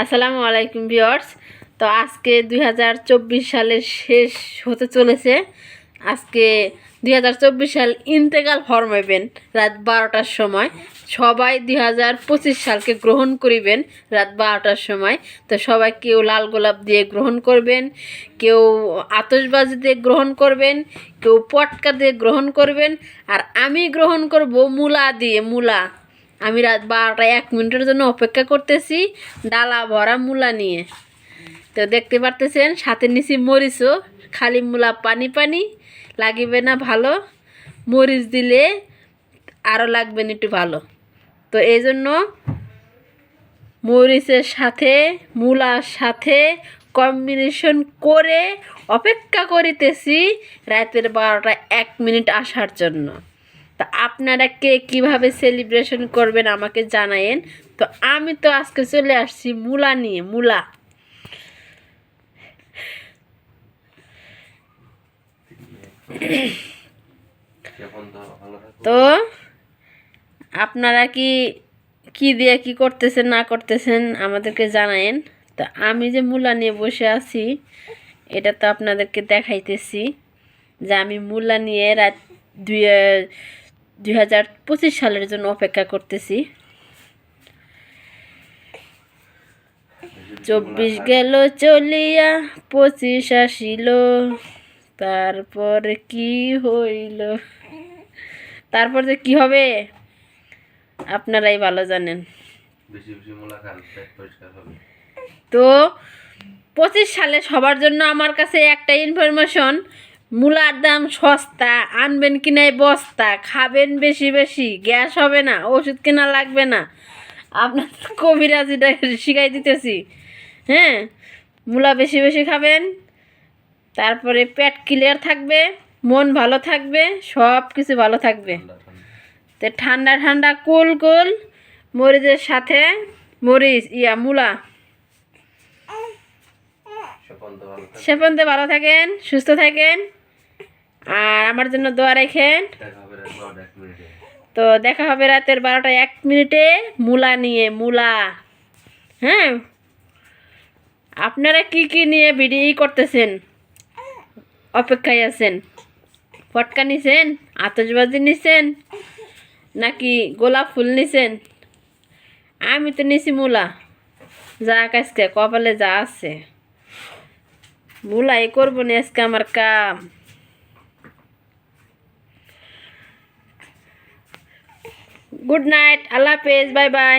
আসসালামু আলাইকুম ভিওর্স তো আজকে দুই হাজার চব্বিশ সালের শেষ হতে চলেছে। আজকে দু হাজার চব্বিশ সাল ইন্তেকাল ফরমাইবেন রাত বারোটার সময়। সবাই দু হাজার পঁচিশ সালকে গ্রহণ করিবেন রাত বারোটার সময়। তো সবাই কেউ লাল গোলাপ দিয়ে গ্রহণ করবেন, কেউ আতশবাজি দিয়ে গ্রহণ করবেন, কেউ পটকা দিয়ে গ্রহণ করবেন। আর আমি গ্রহণ করব মূলা দিয়ে, মূলা। আমি রাত বারোটা এক মিনিটের জন্য অপেক্ষা করতেছি ডালা ভরা মূলা নিয়ে। তো দেখতে পারতেছেন, সাথে নিচে মরিচও, খালি মূলা পানি পানি, লাগিবে না ভালো, মরিচ দিলে আরও লাগবে না একটু ভালো। তো এই জন্য মরিচের সাথে, মূলার সাথে কম্বিনেশন করে অপেক্ষা করিতেছি রাতের বারোটা এক মিনিট আসার জন্য। তো আপনারা কে কীভাবে সেলিব্রেশন করবেন আমাকে জানায়েন। তো আমি তো আজকে চলে আসছি মূলা নিয়ে, মূলা। তো আপনারা কি কি দিয়ে কি করতেছেন, না করতেছেন আমাদেরকে জানায়েন। তো আমি যে মূলা নিয়ে বসে আছি, এটা তো আপনাদেরকে দেখাইতেছি যে আমি মূলা নিয়ে রাত দুই দুই হাজার পঁচিশ সালের জন্য অপেক্ষা করতেছি। চব্বিশ গেল চলিয়া পঁচিশ আসিল। তারপরে কি হইল? তারপর যে কি হবে? আপনারাই ভালো জানেন। তো পঁচিশ সালে সবার জন্য আমার কাছে একটা ইনফরমেশন মূলার দাম সস্তা আনবেন কিনাই বস্তা খাবেন বেশি বেশি গ্যাস হবে না ওষুধ কেনা লাগবে না। আপনার কবিরাজিটা শিখাই দিতেছি। হ্যাঁ মূলা বেশি বেশি খাবেন তারপরে পেট ক্লিয়ার থাকবে মন ভালো থাকবে সব কিছু ভালো থাকবে। তো ঠান্ডা ঠান্ডা কুল কুল মরিচের সাথে মরিচ ইয়া মূলা। সে পর্যন্ত ভালো থাকেন সুস্থ থাকেন। আর আমার জন্য দোয়া রাখেন। তো দেখা হবে রাতের বারোটা এক মিনিটে মূলা নিয়ে মূলা। হ্যাঁ? আপনারা কি কি নিয়ে ভিডিও করতেছেন? অপেক্ষায় আছেন? ফটকা নিছেন? আতসবাজি নিছেন? নাকি গোলাপ ফুল নিছেন? আমি তো নিছি মূলা। যা কাজকে কপালে যা আছে। মূলা মূলাই করব না আজকে আমার কাম। গুড নাইট আল্লাহ হাফেজ বাই বাই